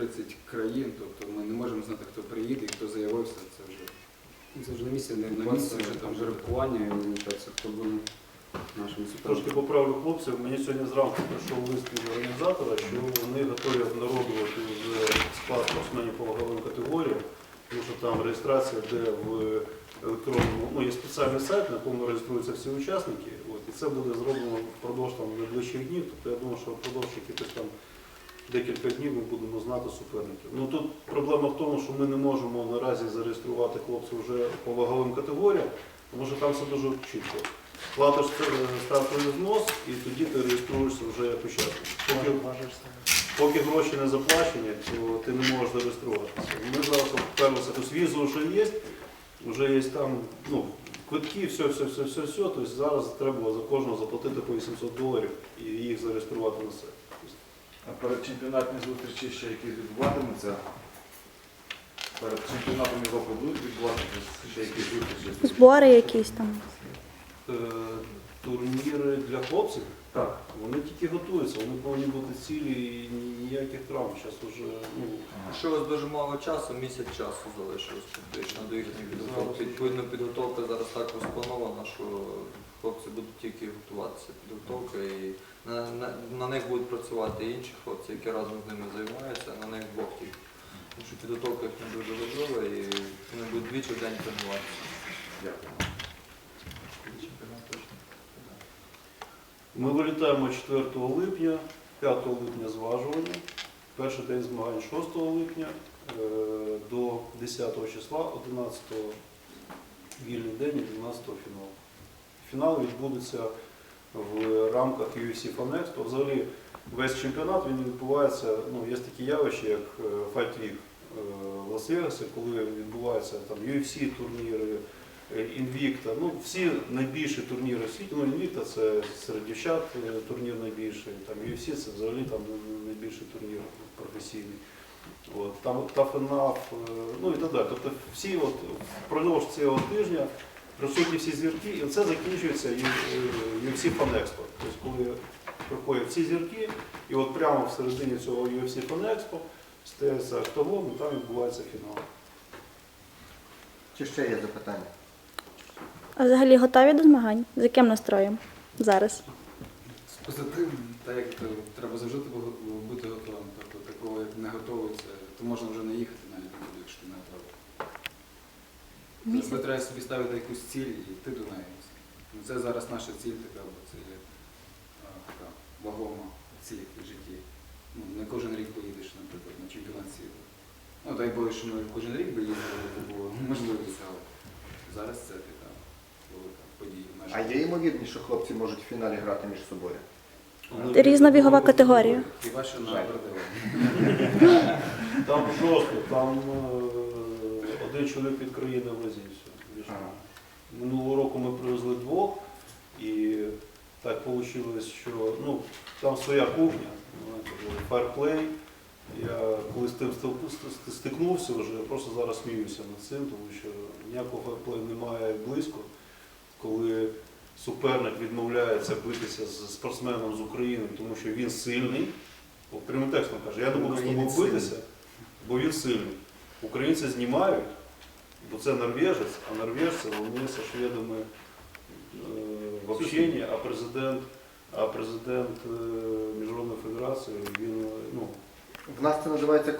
30 країн, тобто ми не можемо знати, хто приїде і хто заявився. Це вже Це вже на місці не На місці вже там жеребкування, і мені кажеться, хто буде нашим Трошки суперником. поправлю хлопців. Мені сьогодні зранку прийшов лист від організатора, що вони готові народувати вже склад спортсменів по ваговим категоріям, тому що там реєстрація йде в електронному, ну є спеціальний сайт, на якому реєструються всі учасники. От, і це буде зроблено впродовж там, найближчих днів. Тобто я думаю, що впродовж якихось там декілька днів ми будемо знати суперників. Ну тут проблема в тому, що ми не можемо наразі зареєструвати хлопців вже по ваговим категоріям, тому що там все дуже чітко. Платиш е, стартовий взнос і тоді ти реєструєшся вже як учасник. Поки, поки гроші не заплачені, то ти не можеш зареєструватися. Ми зараз вперлися, тобто візу вже є, вже є там ну, квитки, все, все, все, все, все. Тобто зараз треба за кожного заплатити по 800 доларів і їх зареєструвати на себе. А перед чемпіонатні зустрічі ще якісь відбуватимуться? Перед чемпіонатом Європи будуть відбуватися ще якісь зустрічі? Збори якісь там. Е, Турніри для хлопців, Так. вони тільки готуються, вони повинні бути цілі і ніяких травм. Зараз вже ну, Залишилось дуже мало часу, місяць часу залишилось фактично до їхньої підготовки. Відповідно, підготовка зараз так розпланована, що хлопці будуть тільки готуватися. Підготовка і на, на, на них будуть працювати і інші хлопці, які разом з ними займаються, на них двох тільки. Тому що підготовка їхня дуже важлива і вони будуть двічі в день тренуватися. Дякую. Ми вилітаємо 4 липня, 5 липня зважування, перший день змагань 6 липня е, до 10 числа, 11 вільний день і 12 фінал. Фінал відбудеться в рамках UFC Fan Expo. Взагалі весь чемпіонат він відбувається, ну, є такі явища, як е, Fight Week е, в Лас-Вегасі, коли відбуваються там UFC турніри, е, Invicta, ну всі найбільші турніри в світі. Ну, Invicta це серед дівчат е, турнір найбільший, там UFC це взагалі там найбільший турнір професійний. От, там ТАФНАФ, ну і так далі. Тобто всі от впродовж цього тижня присутні всі зірки, і це закінчується е, UFC Fan Expo. Тобто, коли приходять всі зірки, і от прямо всередині цього UFC Fan Expo стається октагон, і там відбувається фінал. Чи ще є запитання? А взагалі готові до змагань? З яким настроєм зараз? з позитивним, так як то треба завжди бути готовим. Тобто такого як не готовий, це то можна вже не їхати навіть якщо ти не готовий. Завжди треба собі ставити якусь ціль і йти до неї. Ну, Це зараз наша ціль така, бо це є а, така вагома ціль в житті. Ну, не кожен рік поїдеш, наприклад, на чемпіонат світу. Ну, дай Боже, що ми кожен рік би їздили, бо було можливість, але зараз це така велика подія А є ймовірність, що хлопці можуть в фіналі грати між собою? Це різна вігова категорія. Хіба що на. Там жорстко, там е, один чоловік від країни. Ага. Минулого року ми привезли двох, і так вийшло, що ну, там своя кухня, фарплей. Я коли з тим ст- стикнувся вже, я просто зараз сміюся над цим, тому що ніякого фарплею немає близько. Коли суперник відмовляється битися з спортсменом з України, тому що він сильний, прямим текстом каже, я не буду з тобою битися, бо він сильний. Українці знімають, бо це норвежець, а норвежці вони зі шведами в общенні, а президент, а президент е, Міжнародної федерації, він, е, ну, В нас це називається